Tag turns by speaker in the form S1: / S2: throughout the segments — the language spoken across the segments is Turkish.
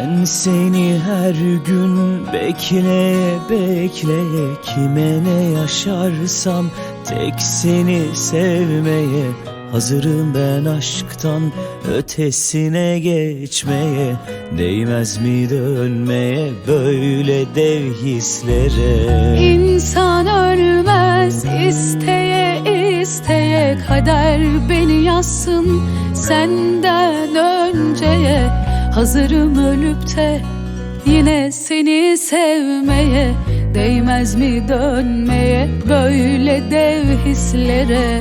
S1: Ben seni her gün bekleye bekleye Kime ne yaşarsam tek seni sevmeye Hazırım ben aşktan ötesine geçmeye. Değmez mi dönmeye böyle dev hislere?
S2: İnsan ölmez isteye isteye Kader beni yazsın senden önceye Hazırım ölüp de yine seni sevmeye Değmez mi dönmeye böyle dev hislere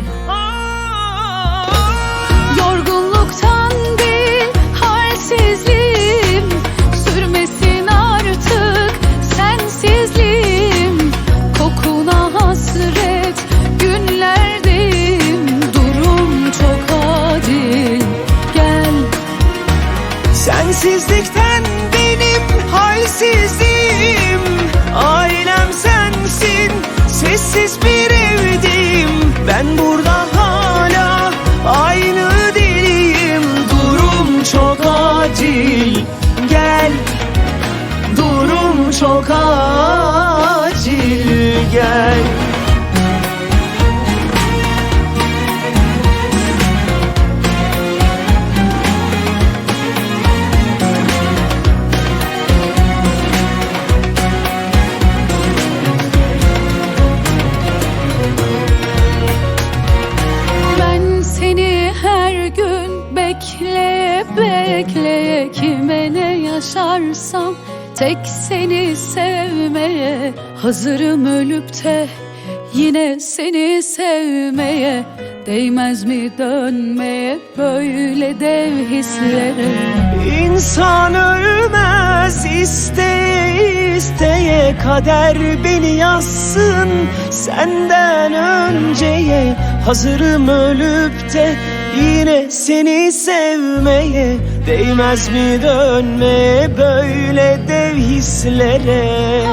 S1: Sensizlikten benim halsizliğim Ailem sensin sessiz bir evdeyim Ben burada hala aynı deliyim. Durum çok acil. Gel. Durum çok acil. Gel
S2: bekleye Kime ne yaşarsam tek seni sevmeye Hazırım ölüp de yine seni sevmeye. Değmez mi dönmeye böyle dev hislere?
S1: İnsan ölmez isteye isteye Kader beni yazsın senden önceye. Hazırım ölüp de yine seni sevmeye Değmez mi dönmeye böyle dev hislere?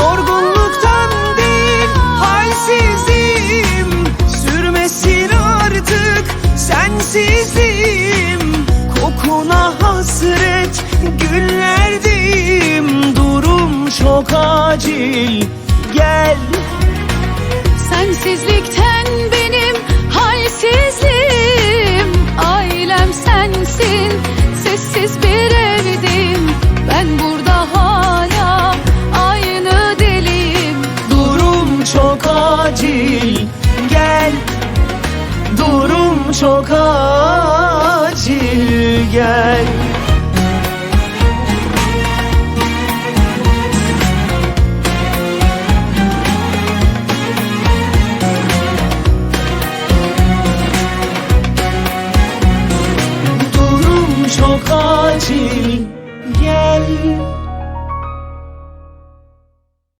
S1: Yorgunluktan değil halsizim. Sürmesin artık sensizim. Kokuna hasret günlerdeyim Durum çok acil. Gel.
S2: Sensizlikten
S1: acil gel Durum çok acil gel. Durum çok acil